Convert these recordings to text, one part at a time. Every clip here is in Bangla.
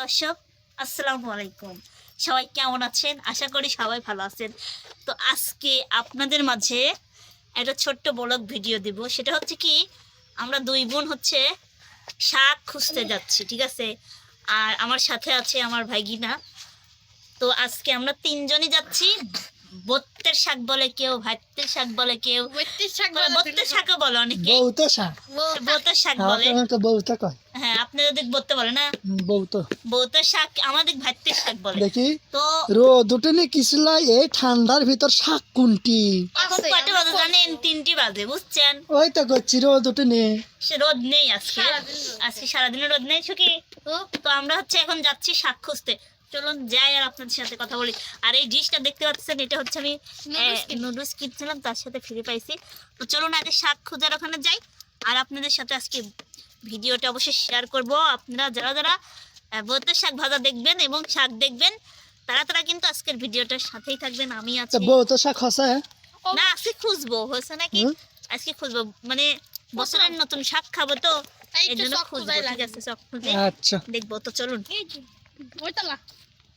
দর্শক, আসসালামু আলাইকুম। সবাই কেমন আছেন? আশা করি সবাই ভালো আছেন। তো আজকে আপনাদের মাঝে একটা ছোট্ট ব্লগ ভিডিও দিব। সেটা হচ্ছে কি, আমরা দুই বোন হচ্ছে শাক খুঁজতে যাচ্ছি, ঠিক আছে? আর আমার সাথে আছে আমার ভাইগিনা তো আজকে আমরা তিনজনই যাচ্ছি বত্তের শাক বলে কেউ ভাতের শাক বলে কেউ বত্তের শাকও বলে অনেকে। বৌত শাক। শাক। হ্যাঁ বলে। বৌত কয়। হ্যাঁ বলতে বলে না? বৌত। শাক আমাদের ভাতের শাক বলে। দেখি। তো রোদ উঠেনি কিসলা এই ঠান্ডার ভিতর শাক কোনটি? এখন কয়টা বাজে জানেন? তিনটি বাজে বুঝছেন? ওই তো করছি রোদ উঠেনি। সে রোদ নেই আজকে। আজকে সারাদিনে রোদ নেই ছুকি তো আমরা হচ্ছে এখন যাচ্ছি শাক খুঁজতে। চলুন যাই আর আপনাদের সাথে কথা বলি। আর এই ডিশটা দেখতে পাচ্ছেন এটা হচ্ছে আমি নুডলস কিনছিলাম তার সাথে ফিরে পাইছি। তো চলুন আগে শাক খোঁজার ওখানে যাই। আর আপনাদের সাথে আজকে ভিডিওটা অবশ্যই শেয়ার করব। আপনারা যারা যারা বোতের শাক ভাজা দেখবেন এবং শাক দেখবেন তারা তারা কিন্তু আজকের ভিডিওটার সাথেই থাকবেন আমি আছি। শাক হসে? না আজকে খুঁজবো হয়েছে নাকি? আজকে খুঁজবো মানে বছরের নতুন শাক খাব তো এই জন্য খুঁজবো ঠিক আছে সব খুঁজে আচ্ছা। দেখব তো চলুন।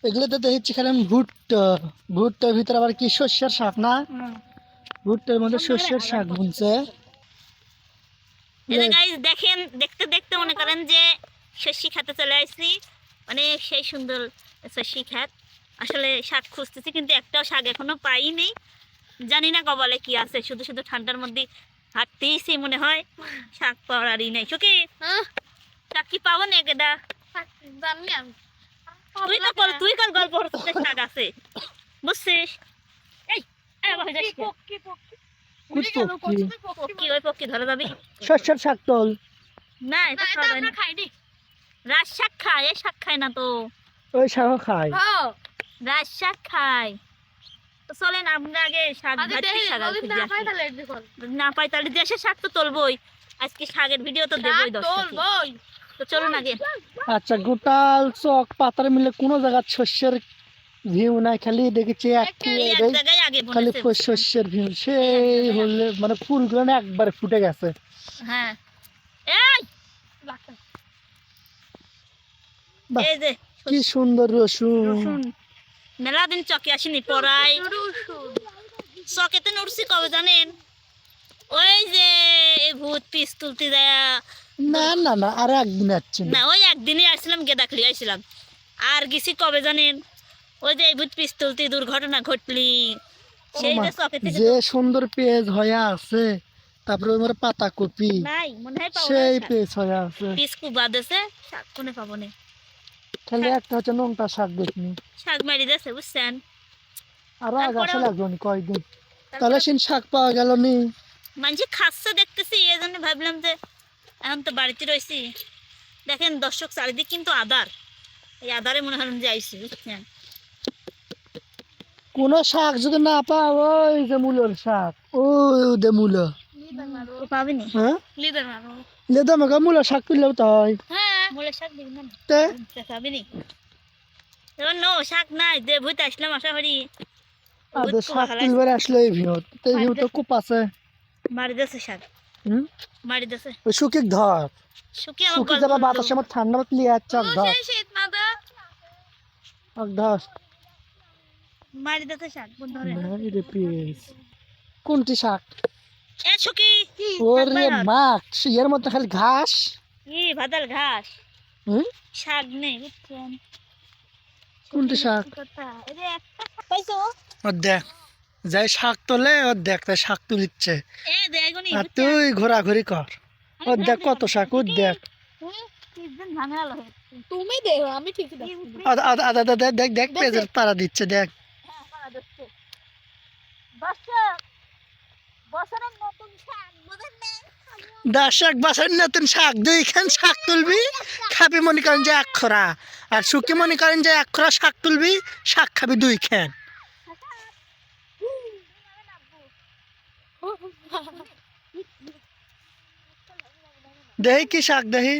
এগুলোতে দেখছি খালি ভুট্টা ভুট্টার ভিতরে আবার কি শস্যের শাক না? ভুট্টার মধ্যে শস্যের শাক। বুনছে। দেখেন দেখতে দেখতে মনে করেন যে শস্যি খাতে চলে আসছি। মানে সেই সুন্দর শস্যি খাত আসলে শাক খুঁজতেছি কিন্তু একটাও শাক এখনও পাইনি। জানি না কপালে কি আছে শুধু শুধু ঠান্ডার মধ্যে হাঁটতেইছি মনে হয়। শাক পাওয়ার পাওয়ারই নেই। চোখে শাক কি পাবো না কেদা তুই তো কর তুই কর গল্প হচ্ছে শাক আছে। বুঝছিস? এই এই বাবা, যাস কে? কুটপকি পক্ষী ওই পক্ষী ধরে যাবি শস্যের শাক তোল। না এটা খাওয়া যায় না। রাজ শাক খায় এ শাক খায় না তো। ওই শাকও খায়। রাজ শাক খায়। চলেন আমরা আগে শাক শাক। না পাই তাহলে দেশের শাক তো তুলবই। আজকে শাকের ভিডিও তো দেবই দর্শককে। তো চলুন আগে। আচ্ছা গোটাল চক পাতার মিলে কোনো জায়গা শস্যের ভিউ নাই খালি দেখেছি খালি শস্যের ভিউ। সেই হলে মানে ফুলগুলো না একবারে ফুটে গেছে। হ্যাঁ। কি সুন্দর রসুন। রসুন। মেলা দিন চকে আসিনি পড়াই চকেতে নড়ছি কবে জানেন? ওই যে এই ভূত পিস তুলতে দেয়া না না না আর একদিন আসছি না। ওই একদিনই আসছিলাম গেদাখলি আসছিলাম আর গেছি কবে জানেন? ওই যে এই ভূত পিস তুলতে দুর্ঘটনা ঘটলি। যে চকে থেকে যে সুন্দর পেজ হয়ে আছে তারপরে ওই পাতা কপি নাই মনে হয় পাবো সেই পেজ হয়ে আছে। পিস দেছে শাক কোনে পাবো না? খালি একটা হচ্ছে নোংটা শাক দেখনি। শাক মারি দেছে বুঝছেন? আরও আগে আসা তারপরেও- লাগবে নি কয়েকদিন তাহলে সেই শাক পাওয়া গেল নি। মানুষ খাচ্ছে দেখতেছি এই জন্য ভাবলাম যে এখন তো বাড়িতে রয়েছি। দেখেন দর্শক চারিদিক কিন্তু আদার। এই আদারে মনে হলেন যে আইসি বুঝছেন? কোন শাক যদি না পাও ওই যে মূলের শাক ওই যে মূল। পাবিনি হ্যাঁ? লেদা শাক তুললেও তো হয়। মূলের শাক দিবি না। তে? পাবিনি এবার নো শাক নাই দে আসলাম আশা করি। কুবা শাক হালাই। তুলবার আসলো এই ভিউ তো ভিউ তো খুব আছে। মারি দেছে শাক হুম মারি দেছে ওই শুকিক ধর শুকি আমার শুকি গল্প যাবা হলো। বাতাসের মধ্যে ঠান্ডা মতো লিয়ে চক ধর চক ধর মারি দেছে শাক কোন ধরে এই রে পেজ কোনটি শাক এ শুকি ওরে মাঠ এর মধ্যে খালি ঘাস ই ভাদাল ঘাস হুম শাক নেই বুঝছেন কোনটি শাক কথা এই যে একটা শাক পাইছো ও দেখ যাই শাক তোলে ও দেখ তাই শাক তুলিচ্ছে। আর তুই ঘোরাঘুরি কর। ও দেখ কত শাক ও দেখ। তুমি দেখো আমি ঠিক দেখ দেখ দেখ পেজের পাড়া দিচ্ছে দেখ। বছরের নতুন শাক বুঝেন না? দশ শাক বাসার নতুন শাক দুই খান শাক তুলবি খাবি মনে করেন যে এক খরা আর সুখী মনে করেন যে এক খরা শাক তুলবি শাক খাবি দুই দেহি কি শাক দেহি?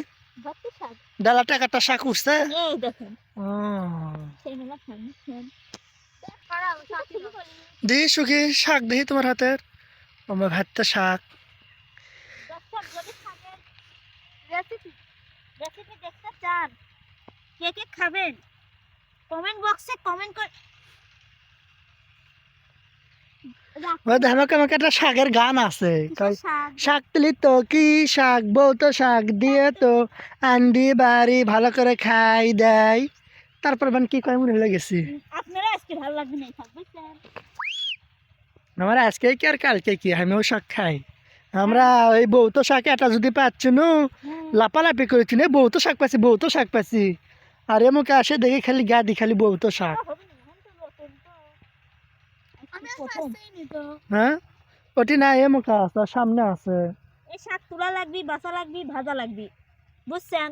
ডালা টাকাটা শাক উঠছে? দেহি শুকি শাক দেহি তোমার হাতের? আমার ভাতটা শাক। রেসিপি দেখতে চান। কে কে খাবেন? কমেন্ট বক্সে কমেন্ট করে ওই দেখো আমাকে একটা শাকের গান আছে। শাক? তুলি তো কি শাক? বউ তো শাক দিয়ে তো আন্ডি বাড়ি ভালো করে খাই দেয়। তারপর মানে কি কয় মনে হয়ে গেছি। আপনারা আজকে ভালো লাগবে না আমার আজকে কি আর কালকে কি? আমিও শাক খাই। আমরা ওই বউ তো শাক এটা যদি পাচ্ছি নু লাপালাপি করেছি না বউ তো শাক পাচ্ছি বউ তো শাক পাচ্ছি। আর এমুকে আসে দেখি খালি গা দি খালি বউ তো শাক আমি প্রথম। আসতেই তো হ্যাঁ? ওটি না এমুকে আছে সামনে আছে। এই শাক তোলা লাগবি বাসা লাগবি ভাজা লাগবি বুঝছেন?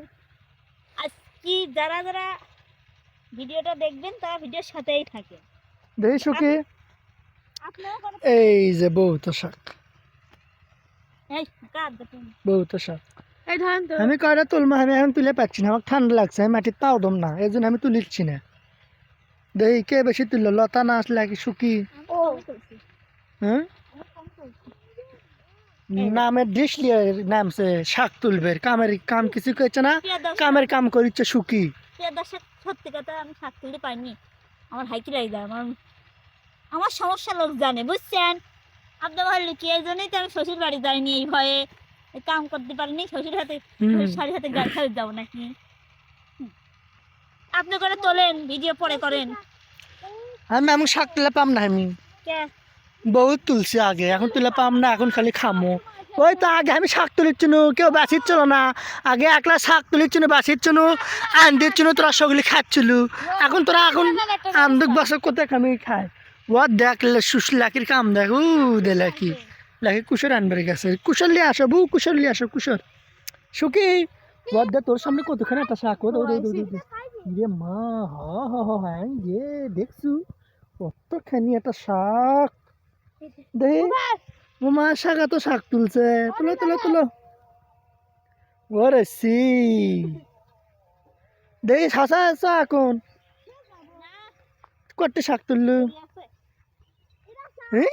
আজ কি যারা যারা ভিডিওটা দেখবেন তারা ভিডিওর সাথেই থাকে। দেখি সুখী। এই যে বউ তো শাক। শাক আমি কয়টা তুলবো আমি এখন তুলে পাচ্ছি না আমার ঠান্ডা লাগছে আমি মাটির তাও দম না এই জন্য আমি তুলিচ্ছি না। দেখি কে বেশি তুললো? লতা না আসলে কি সুখী? ও হ্যাঁ? নামছে শাক তুলবে। কামের কাম কিছু করছে না কামের কাম করিচ্ছে সুখী। দর্শক সত্যি কথা আমি শাক তুলতে পারিনি। আমার হাইকি লাগে যায় আমার আমার সমস্যা লোক জানে বুঝছেন? এই জন্যই তো আমি শ্বশুর বাড়ি যাইনি এই ভয়ে। কাম করতে পারিনি শ্বশুর হাতে হুম। শাড়ি হাতে গাড়ি খাওয়া যাব নাকি? আপনি করে তোলেন ভিডিও পরে করেন। আমি আমি শাক তুলে পাম না আমি। বহুত তুলছি আগে, এখন তুলে পাম না, এখন খালি খামো। ওই তো আগে আমি শাক তুলিচ্ছি নু কেউ বাঁচিচ্ছিল না। আগে একলা শাক তুলিচ্ছি নু বাঁচিচ্ছি নু আন দিচ্ছি তোরা সগলি খাচ্ছিল। এখন তোরা এখন আমদুক বছর কোথায় আমি খাই ও দেখলে সুস লাকির কাম দেখ, উ দে লাকি। লাকি কুশর আনবার গেছে। কুশর লিয়ে আসো বউ, কুশর লিয়ে আসো, কুশর। সুখী? ও দে তোর সামনে কতখানি একটা শাক, ও মা, হ হ হ্যাঁ গে দেখছু। কতখানি একটা শাক। দেখি মা শাক এত শাক তুলছে। তুলো তুলো তুলো। ওরে সি। দেখি শাসা আসা এখন। কত শাক তুললু। হ্যাঁ?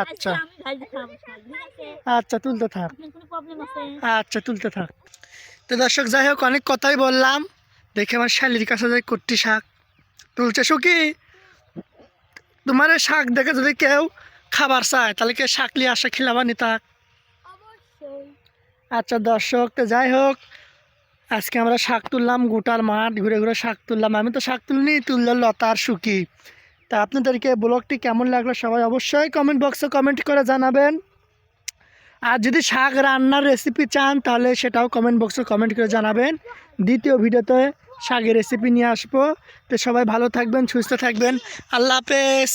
আচ্ছা। আছে? আচ্ছা তুলতে থাক। আছে আচ্ছা তুলতে থাক। তো দর্শক, যাই হোক, অনেক কথাই বললাম। দেখে আমার শালির কাছে যাই কট্টি শাক। তুলছে সুখী তোমার শাক দেখে যদি কেউ খাবার চায় তাহলে কে শাক নিয়ে আসা খিলাবানি তাক? আচ্ছা দর্শক তো যাই হোক আজকে আমরা শাক তুললাম গোটার মাঠ ঘুরে ঘুরে শাক তুললাম। আমি তো শাক তুলিনি তুললো লতার সুখী। তা আপনাদেরকে ব্লগটি কেমন লাগল সবাই অবশ্যই কমেন্ট বক্সে কমেন্ট করে জানাবেন। আর যদি শাক রান্নার রেসিপি চান তাহলে সেটাও কমেন্ট বক্সে কমেন্ট করে জানাবেন। দ্বিতীয় ভিডিওতে শাকের রেসিপি নিয়ে আসব। তো সবাই ভালো থাকবেন সুস্থ থাকবেন। আল্লাহ হাফেজ।